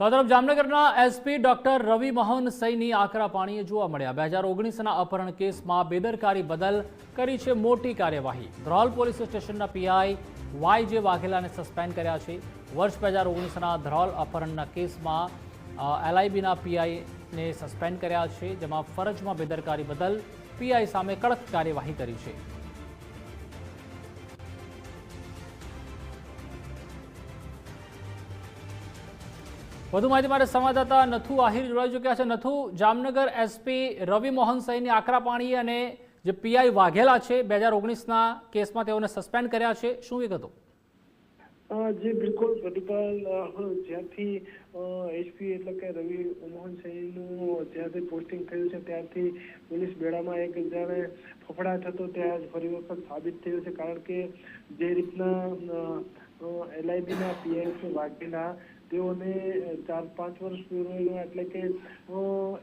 તો તરફ જામનગરના એસપી ડોક્ટર રવિ મોહન સૈની આકરા પાણીએ જોવા મળ્યા. બે હજાર ઓગણીસના અપહરણ કેસમાં બેદરકારી બદલ કરી છે મોટી કાર્યવાહી. ધ્રોલ પોલીસ સ્ટેશનના પીઆઈ વાય જે વાઘેલાને સસ્પેન્ડ કર્યા છે. વર્ષ બે હજાર ઓગણીસના ધ્રોલ અપહરણના કેસમાં એલઆઈબીના પીઆઈને સસ્પેન્ડ કર્યા છે, જેમાં ફરજમાં બેદરકારી બદલ પીઆઈ સામે કડક કાર્યવાહી કરી છે. વધુ માહિતી માટે સંવાદદાતા નથુ આહિર જોડાઈ ચૂક્યા છે. નથુ, જામનગર એસપી રવિ મોહન સૈની આકરા પાણી અને જે પીઆઈ વાઘેલા છે, બે હજાર ઓગણીસના કેસમાં તેઓને સસ્પેન્ડ કર્યા છે. શું વિગતો? જે, બિલકુલ. પ્રતિપાલ જ્યારથી એસપી એટલે કે રવિ મોહન સૈનીનું જ્યારથી પોસ્ટિંગ થયું છે ત્યારથી પોલીસ બેડામાં એક જ્યારે ફફડાટ હતો, ત્યાં જ ફરી વખત સાબિત થયું છે. કારણ કે જે રીતના એલઆઈબીના પીએસ વાઘેલા તેઓને ચાર પાંચ વર્ષ પૂર્વે એટલે કે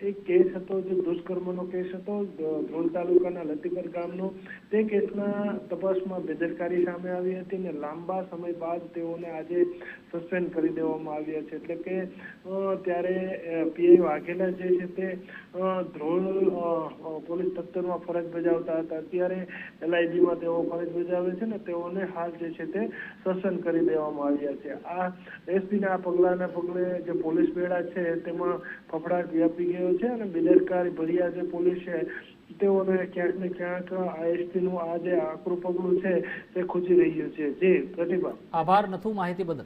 એક કેસ હતો જે દુષ્કર્મનો કેસ હતો ધ્રોલ તાલુકાના લતીકર ગામનો. તે કેસના તપાસમાં બેદરકારી સામે આવી હતી અને લાંબા સમય બાદ તેઓને આજે સસ્પેન્ડ કરી દેવામાં આવ્યા છે. એટલે કે ત્યારે પીઆઈ વાઘેલા જે છે તે ધ્રોલ પોલીસ દફતરમાં ફરજ બજાવતા હતા. અત્યારે એલઆઈજીમાં તેઓ ફરજ બજાવે છે ને તેઓને હાલ જે છે તે સસ્પેન્ડ કરી દેવામાં આવ્યા છે. આ એસપીના પગલાંના પગલે જે પોલીસ બેડા છે, તેમાં ફફડાટ વ્યાપી ગયો છે અને બેદરકારી ભર્યા જે પોલીસ છે. તેઓને ક્યાંક ને ક્યાંક આઈએસટીનું આ જે આકરું પગલું છે, તે ખૂચી રહ્યું છે. જે, પ્રતિભા. આભાર. નથુ માહિતી બદલ.